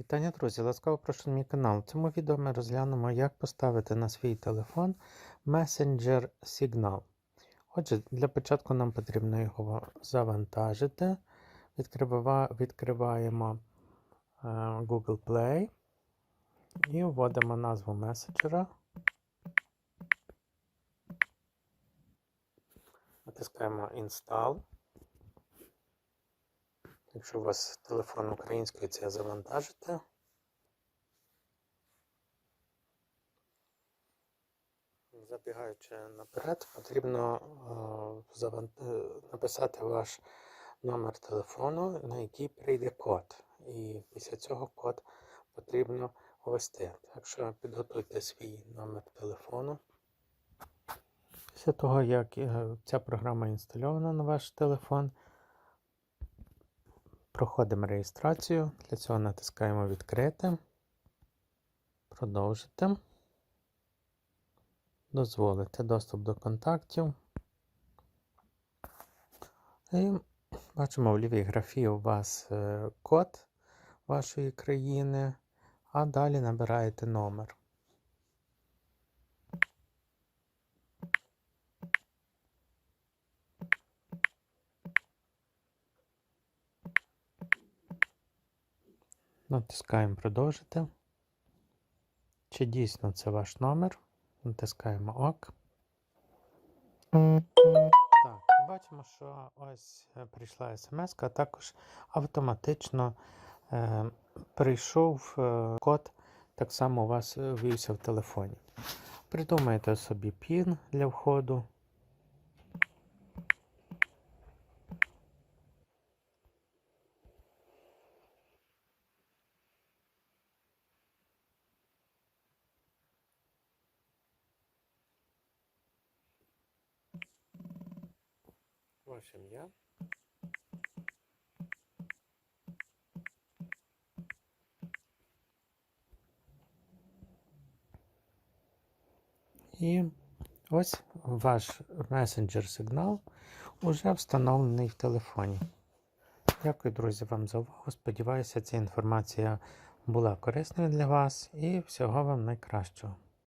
Вітання, друзі! Ласкаво прошу на мій канал. В цьому відео ми розглянемо, як поставити на свій телефон Messenger Signal. Отже, для початку нам потрібно його завантажити. Відкрива- Відкриваємо е, Google Play і вводимо назву меседжера. Натискаємо Install. Якщо у вас телефон український, це завантажите. Забігаючи наперед, потрібно е, е, написати ваш номер телефону, на який прийде код. І після цього код потрібно ввести. Так що підготуйте свій номер телефону. Після того, як е, ця програма інстальована на ваш телефон, Проходимо реєстрацію. Для цього натискаємо Відкрити, продовжити, дозволити доступ до контактів. І бачимо в лівій графі у вас е, код вашої країни, а далі набираєте номер. Натискаємо продовжити. Чи дійсно це ваш номер? Натискаємо ОК. Так, бачимо, що ось е, прийшла смс, а також автоматично е, прийшов е, код, так само у вас е, в телефоні. Придумайте собі PIN для входу. Ваше ім'я. І ось ваш месенджер сигнал уже встановлений в телефоні. Дякую, друзі, вам за увагу. Сподіваюся, ця інформація була корисною для вас і всього вам найкращого.